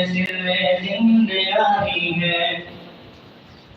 महफिल सिदरे जिंदगानी है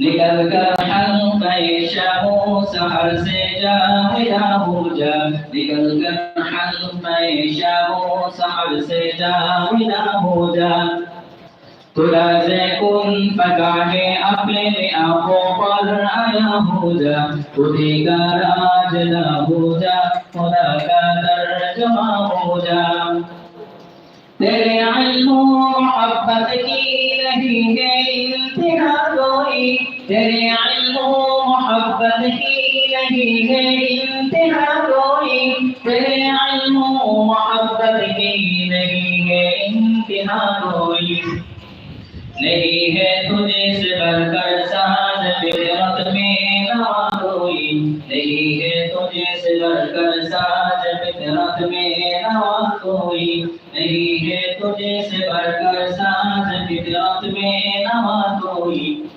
निकल कर हल्क शामो सहर से जा मेरा हो जा निकल कर हल्क शामो सहर से जा मेरा हो जा खुदा से कुन पकाहे अपने आंखों पर आया हो जा खुदी का राज ना हो जा खुदा का तर्जमा हो जा तेरे محبت کی نہیں ہے انتہا کوئی تیرے علم و محبت کی نہیں ہے انتہا کوئی تیرے علم و محبت کی نہیں ہے انتہا کوئی نہیں ہے تجھے سے بڑھ کر سہاز بے میں نہ کوئی نہیں ہے تجھے سے بڑھ کر سہاز फितरत में नवा कोई नहीं है तुझे से बढ़कर साज फितरत में नवा कोई।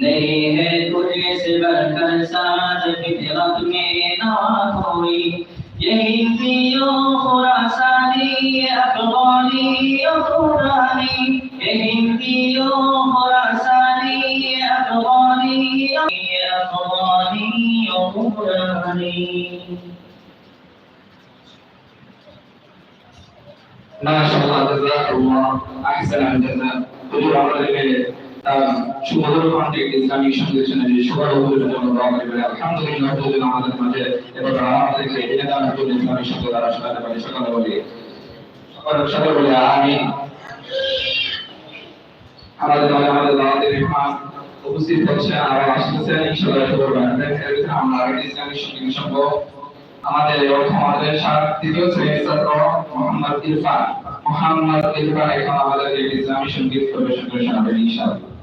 नहीं है तुझे से बढ़कर साज फितरत में नवा कोई। यही पियो खुरासानी अफगानी कुरानी মাশাআল্লাহ, জাযাকাল্লাহ আহসানাল জাযা হুজুর, আমাদেরকে তার সুমধুর কণ্ঠে ইসলামিক সংগীত শুনে হুজুরের জন্য দোয়া করি আলহামদুলিল্লাহ হুজুর আমাদের মাঝে এবং আমাদেরকে এই দান হুজুর ইসলামিক সংগীত দ্বারা শোনাতে পারি সকলে বলি সকলে বলি আমাদের মাঝে আমাদের দাওয়াতের ইমাম উপস্থিত হচ্ছে আর আসতেছেন, ইনশাআল্লাহ আমরা ইসলামিক সংগীত সঙ্গ আমাদের এবং আমাদের সাত তৃতীয় শ্রেণীর ছাত্র মোহাম্মদ ইরফান মোহাম্মদ ইরফান এখন আমাদের ইসলামী সঙ্গীত পরিবেশন করে শোনাবেন ইনশাআল্লাহ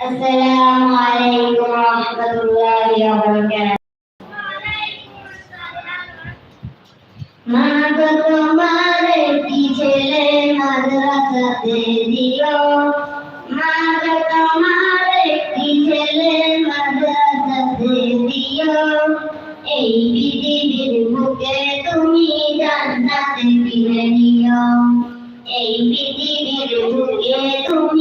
السلام عليكم ورحمة الله وبركاته মা গো তোমার একটি ছেলে মাদ্রাসাতে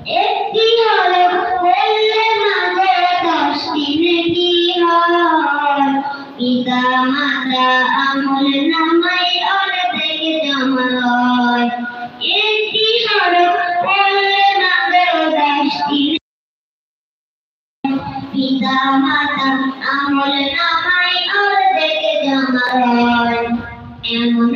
একটি হলো বললে মাঝে দশটি নাকি হয় পিতা, মাতা, আমল নামাই অর্ধেক জমা হয় একটি হলো বললে মাঝে দশটি পিতা, মাতা, আমল নামাই অর্ধেক জমা হয় এমন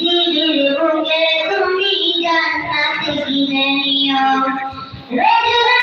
দিদির বুকে তুমি জান্নাত কিনে নিও রোজগার